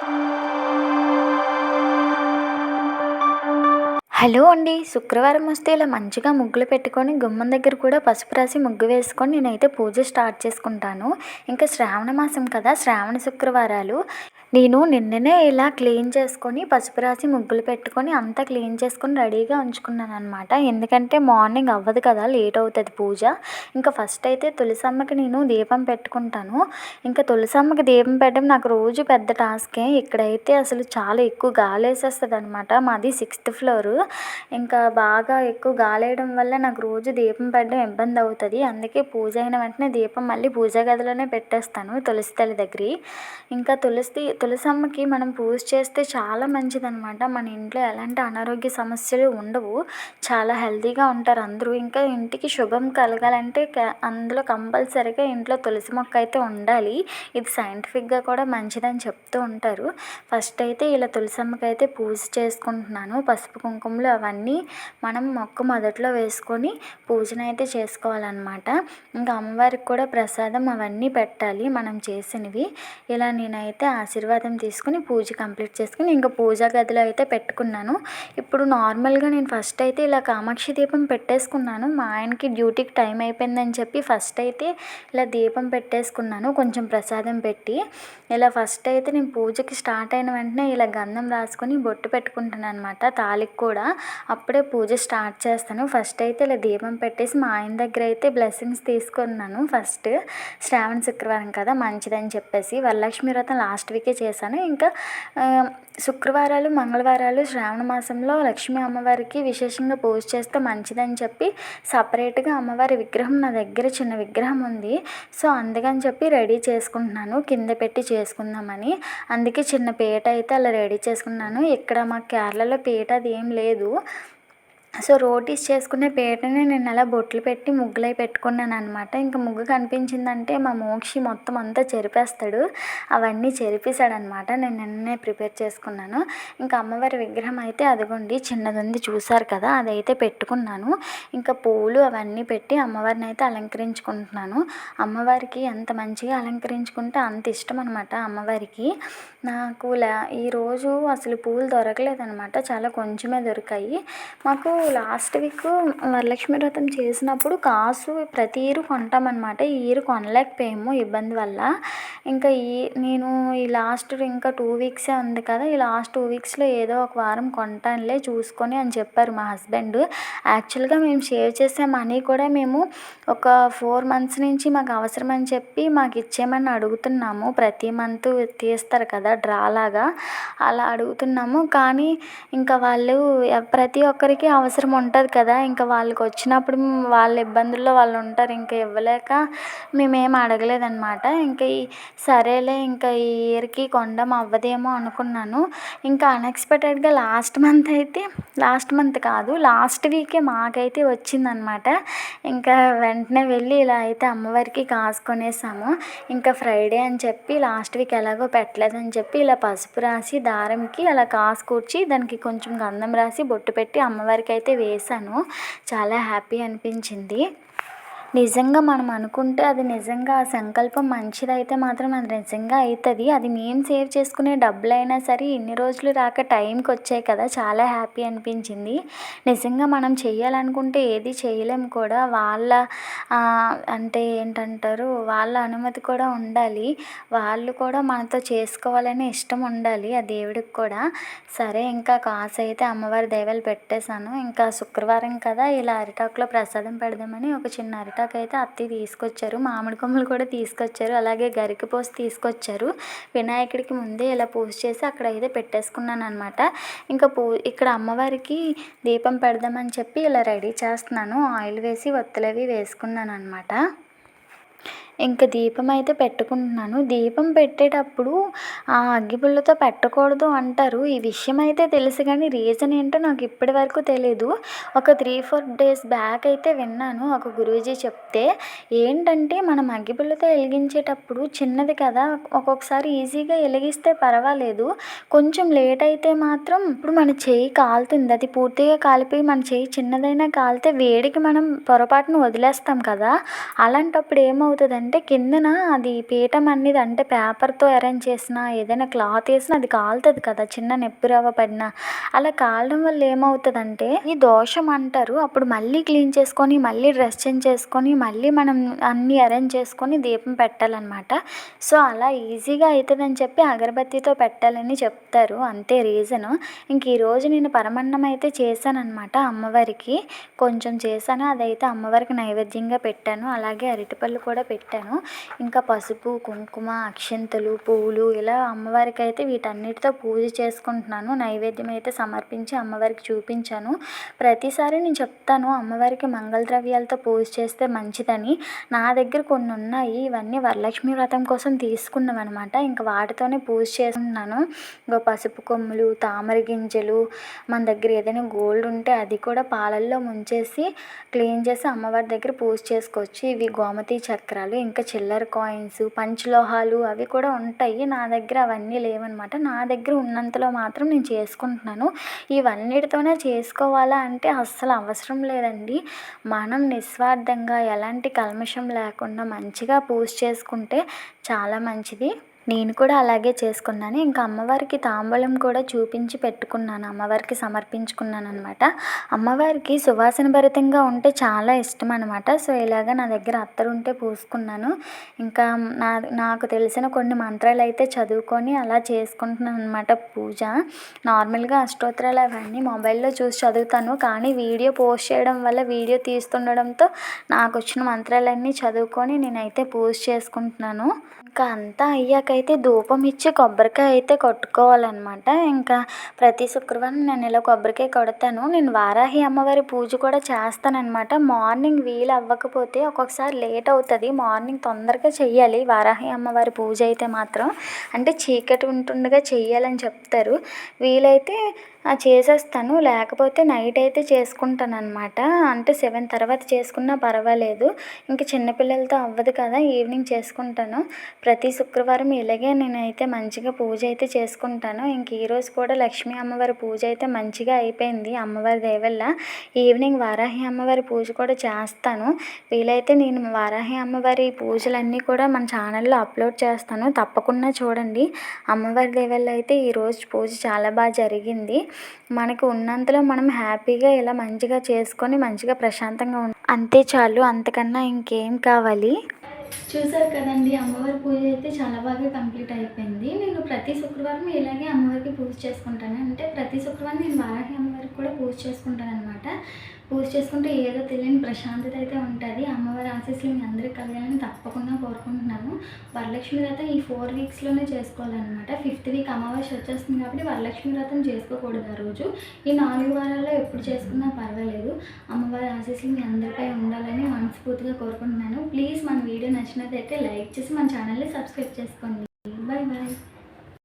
Hello అండి. శుక్రవారం వస్తే ఇలా మంచిగా ముగ్గులు పెట్టుకొని గుమ్మం దగ్గర కూడా పసుపు రాసి ముగ్గు వేసుకొని నేనైతే పూజ స్టార్ట్ చేసుకుంటాను. ఇంకా శ్రావణ మాసం కదా శ్రావణ శుక్రవారాలు. నేను నిన్ననే ఇలా క్లీన్ చేసుకొని పసుపు రాసి ముగ్గులు పెట్టుకొని అంతా క్లీన్ చేసుకొని రెడీగా ఉంచుకున్నాను అనమాట ఎందుకంటే మార్నింగ్ అవ్వదు కదా లేట్ అవుతుంది పూజ. ఇంకా ఫస్ట్ అయితే తులసమ్మకి నేను దీపం పెట్టుకుంటాను. ఇంకా తులసమ్మకి దీపం పెట్టడం నాకు రోజు పెద్ద టాస్కే. ఇక్కడైతే అసలు చాలా ఎక్కువ గాలి వేసేస్తుంది అనమాట మాది సిక్స్త్ ఫ్లోర్. ఇంకా బాగా ఎక్కువ గాలి వేయడం వల్ల నాకు రోజు దీపం పెట్టడం ఇబ్బంది అవుతుంది. అందుకే పూజ అయిన వెంటనే దీపం మళ్ళీ పూజా గదిలోనే పెట్టేస్తాను తులసి తల్లి దగ్గర ఇంకా తులసి తులసమ్మకి మనం పూజ చేస్తే చాలా మంచిదన్నమాట. మన ఇంట్లో ఎలాంటి అనారోగ్య సమస్యలు ఉండవు. చాలా హెల్తీగా ఉంటారు అందరూ. ఇంకా ఇంటికి శుభం కలగాలంటే అందులో కంపల్సరీగా ఇంట్లో తులసి మొక్క అయితే ఉండాలి. ఇది సైంటిఫిక్గా కూడా మంచిదని చెప్తూ ఉంటారు. ఫస్ట్ అయితే ఇలా తులసమ్మకి అయితే పూజ చేసుకుంటున్నాను. పసుపు కుంకుమలు అవన్నీ మనం మొక్క మొదట్లో వేసుకొని పూజన అయితే చేసుకోవాలన్నమాట. ఇంకా అమ్మవారికి కూడా ప్రసాదం అవన్నీ పెట్టాలి మనం చేసినవి. ఇలా నేనైతే ఆశీర్వాదం తీసుకుని పూజ కంప్లీట్ చేసుకుని ఇంకా పూజా గదిలో అయితే పెట్టుకున్నాను. ఇప్పుడు నార్మల్గా నేను ఫస్ట్ అయితే ఇలా కామాక్షి దీపం పెట్టేసుకున్నాను. మా ఆయనకి డ్యూటీకి టైం అయిపోయిందని చెప్పి ఫస్ట్ అయితే ఇలా దీపం పెట్టేసుకున్నాను కొంచెం ప్రసాదం పెట్టి. ఇలా ఫస్ట్ అయితే నేను పూజకి స్టార్ట్ అయిన వెంటనే ఇలా గంధం రాసుకొని బొట్టు పెట్టుకుంటాను అనమాట తాలికి కూడా. అప్పుడే పూజ స్టార్ట్ చేస్తాను. ఫస్ట్ అయితే ఇలా దీపం పెట్టేసి మా ఆయన దగ్గర అయితే బ్లెస్సింగ్స్ తీసుకున్నాను. ఫస్ట్ శ్రావణ శుక్రవారం కదా మంచిదని చెప్పేసి వరలక్ష్మి వ్రతం లాస్ట్ వీకే చేశాను. ఇంకా శుక్రవారాలు మంగళవారాలు శ్రావణ మాసంలో లక్ష్మీ అమ్మవారికి విశేషంగా పూజ చేస్తే మంచిదని చెప్పి సపరేట్గా అమ్మవారి విగ్రహం నా దగ్గర చిన్న విగ్రహం ఉంది. సో అందుకని చెప్పి రెడీ చేసుకుంటున్నాను. కింద పెట్టి చేసుకుందామని. అందుకే చిన్న పీట అయితే అలా రెడీ చేసుకున్నాను. ఇక్కడ మా కేరళలో పీట అది ఏం లేదు. సో రోటీస్ చేసుకునే పీటని నేను అలా బొట్లు పెట్టి ముగ్గులై పెట్టుకున్నాను అనమాట ఇంకా ముగ్గు కనిపించిందంటే మా మోక్షి మొత్తం అంతా చెరిపేస్తాడు. అవన్నీ చెరిపేశాడు అనమాట నేను నిన్నే ప్రిపేర్ చేసుకున్నాను. ఇంకా అమ్మవారి విగ్రహం అయితే అదిగోండి చిన్నది ఉంది చూసారు కదా అదైతే పెట్టుకున్నాను. ఇంకా పూలు అవన్నీ పెట్టి అమ్మవారిని అయితే అలంకరించుకుంటున్నాను. అమ్మవారికి ఎంత మంచిగా అలంకరించుకుంటే అంత ఇష్టం అనమాట అమ్మవారికి. నాకు ఈరోజు అసలు పూలు దొరకలేదనమాట చాలా కొంచెమే దొరికాయి. మాకు లాస్ట్ వీక్ వరలక్ష్మి వ్రతం చేసినప్పుడు కాసు ప్రతి ఇయర్ కొంటామన్నమాట. ఈ ఇయర్ కొనలేకపోయాము ఇబ్బంది వల్ల. ఇంకా ఈ నేను ఈ లాస్ట్ ఇంకా టూ వీక్సే ఉంది కదా ఈ లాస్ట్ టూ వీక్స్లో ఏదో ఒక వారం కొంటానులే చూసుకొని అని చెప్పారు మా హస్బెండ్. యాక్చువల్గా మేము సేవ్ చేసే మనీ కూడా మేము ఒక ఫోర్ మంత్స్ నుంచి మాకు అవసరం అని చెప్పి మాకు ఇచ్చేయమని అడుగుతున్నాము. ప్రతి మంత్ తీస్తారు కదా డ్రా లాగా. అలా అడుగుతున్నాము. కానీ ఇంకా వాళ్ళు ప్రతి ఒక్కరికి అవసరం అవసరం ఉంటుంది కదా. ఇంకా వాళ్ళకి వచ్చినప్పుడు వాళ్ళ ఇబ్బందుల్లో వాళ్ళు ఉంటారు ఇంకా ఇవ్వలేక మేమేం అడగలేదన్నమాట. ఇంకా ఈ సరేలే ఇంకా ఈ ఇయర్కి కొండం అవ్వదేమో అనుకున్నాను. ఇంకా అన్ఎక్స్పెక్టెడ్గా లాస్ట్ మంత్ అయితే లాస్ట్ మంత్ కాదు లాస్ట్ వీకే మాకైతే వచ్చిందనమాట ఇంకా వెంటనే వెళ్ళి ఇలా అయితే అమ్మవారికి కాసుకొనేసాము. ఇంకా ఫ్రైడే అని చెప్పి లాస్ట్ వీక్ ఎలాగో పెట్టలేదని చెప్పి ఇలా పసుపు రాసి దారంకి అలా కాసు కూర్చి దానికి కొంచెం గంధం రాసి బొట్టు పెట్టి అమ్మవారికి అయితే వేశాను. చాలా హ్యాపీ అనిపించింది. నిజంగా మనం అనుకుంటే అది నిజంగా ఆ సంకల్పం మంచిదైతే మాత్రం అది నిజంగా అవుతుంది అది మేము సేవ్ చేసుకునే డబ్బులు అయినా సరే ఇన్ని రోజులు రాక టైంకి వచ్చాయి కదా చాలా హ్యాపీ అనిపించింది. నిజంగా మనం చేయాలనుకుంటే ఏది చేయలేము కూడా వాళ్ళ అంటే ఏంటంటారు వాళ్ళ అనుమతి కూడా ఉండాలి. వాళ్ళు కూడా మనతో చేసుకోవాలనే ఇష్టం ఉండాలి ఆ దేవుడికి కూడా. సరే ఇంకా కాసు అయితే అమ్మవారి దేవాలు పెట్టేశాను. ఇంకా శుక్రవారం కదా ఇలా అరిటాకులో ప్రసాదం పెడదామని ఒక చిన్న అరిటాకు అరిటాకు అయితే అత్తయ్య తీసుకొచ్చారు మామిడి కొమ్మలు కూడా తీసుకొచ్చారు అలాగే గరికి పోసి తీసుకొచ్చారు. వినాయకుడికి ముందే ఇలా పూజ చేసి అక్కడ అయితే పెట్టేసుకున్నాను అనమాట ఇంకా పూ ఇక్కడ అమ్మవారికి దీపం పెడదామని చెప్పి ఇలా రెడీ చేస్తున్నాను. ఆయిల్ వేసి ఒత్తులవి వేసుకున్నాను అనమాట ఇంకా దీపం అయితే పెట్టుకుంటున్నాను. దీపం పెట్టేటప్పుడు ఆ అగ్గిపుల్లతో పెట్టకూడదు అంటారు. ఈ విషయం అయితే తెలుసు కానీ రీజన్ ఏంటో నాకు ఇప్పటి వరకు తెలియదు ఒక త్రీ ఫోర్ డేస్ బ్యాక్ అయితే విన్నాను. ఒక గురూజీ చెప్తే ఏంటంటే మనం అగ్గిపుల్లతో వెలిగించేటప్పుడు చిన్నది కదా ఒక్కొక్కసారి ఈజీగా వెలిగిస్తే పర్వాలేదు. కొంచెం లేట్ అయితే మాత్రం ఇప్పుడు మన చేయి కాలుతుంది. అది పూర్తిగా కాలిపోయి మన చేయి చిన్నదైనా కాలితే వేడికి మనం పొరపాటును వదిలేస్తాం కదా. అలాంటప్పుడు ఏమవుతుందంటే అంటే కిందన అది పీఠం అనేది అంటే పేపర్తో అరేంజ్ చేసిన ఏదైనా క్లాత్ వేసినా అది కాలుతుంది కదా చిన్న నెప్పు రవ్వ పడినా. అలా కాలడం వల్ల ఏమవుతుందంటే ఈ దోషం అంటారు అప్పుడు మళ్ళీ క్లీన్ చేసుకొని మళ్ళీ డ్రెస్ చేంజ్ చేసుకొని మళ్ళీ మనం అన్నీ అరేంజ్ చేసుకొని దీపం పెట్టాలన్నమాట. సో అలా ఈజీగా అవుతుందని చెప్పి అగరబత్తితో పెట్టాలని చెప్తారు. అంతే రీజను. ఇంక ఈరోజు నేను పరమన్నం అయితే చేశానమాట అమ్మవారికి. కొంచెం చేశాను అదైతే అమ్మవారికి నైవేద్యంగా పెట్టాను. అలాగే అరటిపళ్ళు కూడా పెట్టాను. ఇంకా పసుపు కుంకుమ అక్షింతలు పువ్వులు ఇలా అమ్మవారికి అయితే వీటన్నిటితో పూజ చేసుకుంటున్నాను. నైవేద్యం అయితే సమర్పించి అమ్మవారికి చూపించాను. ప్రతిసారి నేను చెప్తాను అమ్మవారికి మంగళ ద్రవ్యాలతో పూజ చేస్తే మంచిదని. నా దగ్గర కొన్ని ఉన్నాయి. ఇవన్నీ వరలక్ష్మి వ్రతం కోసం తీసుకున్నాం అనమాట ఇంకా వాటితోనే పూజ చేసుకున్నాను ఇంకో పసుపు కొమ్ములు తామర గింజలు మన దగ్గర ఏదైనా గోల్డ్ ఉంటే అది కూడా పాలల్లో ముంచేసి క్లీన్ చేసి అమ్మవారి దగ్గర పూజ చేసుకోవచ్చు. ఇవి గోమతి చక్రాలు ఇంకా చిల్లర కాయిన్స్ పంచలోహాలు అవి కూడా ఉంటాయి. నా దగ్గర అవన్నీ లేవన్నమాట. నా దగ్గర ఉన్నంతలో మాత్రం నేను చేసుకుంటున్నాను. ఇవన్నిటితోనే చేసుకోవాలా అంటే అస్సలు అవసరం లేదండి. మనం నిస్వార్థంగా ఎలాంటి కల్మషం లేకుండా మంచిగా పూజ చేసుకుంటే చాలా మంచిది. నేను కూడా అలాగే చేసుకున్నాను. ఇంకా అమ్మవారికి తాంబూలం కూడా చూపించి పెట్టుకున్నాను. అమ్మవారికి సమర్పించుకున్నాను అనమాట అమ్మవారికి సువాసన భరితంగా ఉంటే చాలా ఇష్టం అనమాట సో ఇలాగ నా దగ్గర అత్తరుంటే పూసుకున్నాను. ఇంకా నా నాకు తెలిసిన కొన్ని మంత్రాలు అయితే చదువుకొని అలా చేసుకుంటున్నాను అనమాట పూజ. నార్మల్గా అష్టోత్తరాలు అవన్నీ మొబైల్లో చూసి చదువుతాను. కానీ వీడియో పోస్ట్ చేయడం వల్ల వీడియో తీస్తుండడంతో నాకు వచ్చిన మంత్రాలన్నీ చదువుకొని నేనైతే పూజ చేసుకుంటున్నాను. ఇంకా అంతా అయితే ధూపం ఇచ్చి కొబ్బరికాయ అయితే కొట్టుకోవాలన్నమాట. ఇంకా ప్రతి శుక్రవారం నేను ఇలా కొబ్బరికాయ కొడతాను. నేను వారాహి అమ్మవారి పూజ కూడా చేస్తానన్నమాట. మార్నింగ్ వీలు అవ్వకపోతే ఒక్కొక్కసారి లేట్ అవుతుంది. మార్నింగ్ తొందరగా చెయ్యాలి. వారాహి అమ్మవారి పూజ అయితే మాత్రం. అంటే చీకటి ఉంటుండగా చెయ్యాలని చెప్తారు. వీలైతే చేసేస్తాను. లేకపోతే నైట్ అయితే చేసుకుంటాను అనమాట అంటే సెవెన్ తర్వాత చేసుకున్నా పర్వాలేదు. ఇంక చిన్నపిల్లలతో అవ్వదు కదా ఈవినింగ్ చేసుకుంటాను. ప్రతి శుక్రవారం ఇలాగే నేనైతే మంచిగా పూజ అయితే చేసుకుంటాను. ఇంక ఈరోజు కూడా లక్ష్మీ అమ్మవారి పూజ అయితే మంచిగా అయిపోయింది అమ్మవారి దయవల్ల ఈవినింగ్ వారాహి అమ్మవారి పూజ కూడా చేస్తాను. వీలైతే నేను వారాహి అమ్మవారి పూజలన్నీ కూడా మన ఛానల్లో అప్లోడ్ చేస్తాను. తప్పకుండా చూడండి. అమ్మవారి దేవల్ల అయితే ఈరోజు పూజ చాలా బాగా జరిగింది. మనకు ఉన్నంతలో మనం హ్యాపీగా ఇలా మంచిగా చేసుకొని మంచిగా ప్రశాంతంగా ఉం అంతే చాలు అంతకన్నా ఇంకేం కావాలి? చూసారు కదండి అమ్మవారి పూజ అయితే చాలా బాగా కంప్లీట్ అయిపోయింది. నేను ప్రతి శుక్రవారం ఇలాగే అమ్మవారికి పూజ చేసుకుంటాను. అంటే ప్రతి శుక్రవారం నేను వారాహి అమ్మవారికి కూడా పూజ చేసుకుంటాను అనమాట పూజ చేసుకుంటే ఏదో తెలియని ప్రశాంతత అయితే ఉంటుంది. అమ్మవారి ఆశీస్సులు మీ అందరికీ కలగాలని తప్పకుండా కోరుకుంటున్నాను వరలక్ష్మి వ్రతం ఈ ఫోర్ వీక్స్లోనే చేసుకోవాలన్నమాట. ఫిఫ్త్ వీక్ అమావాస్య వచ్చేస్తుంది కాబట్టి వరలక్ష్మి వ్రతం చేసుకోకూడదు ఆ రోజు. ఈ నాలుగు వారాల్లో ఎప్పుడు చేసుకున్నా పర్వాలేదు. అమ్మవారి ఆశీస్సులు మీ అందరిపై ఉండాలని మనస్ఫూర్తిగా కోరుకుంటున్నాను. ప్లీజ్ మన వీడియో నచ్చినట్లయితే లైక్ చేసి మన ఛానల్ని సబ్స్క్రైబ్ చేసుకోండి. Bye bye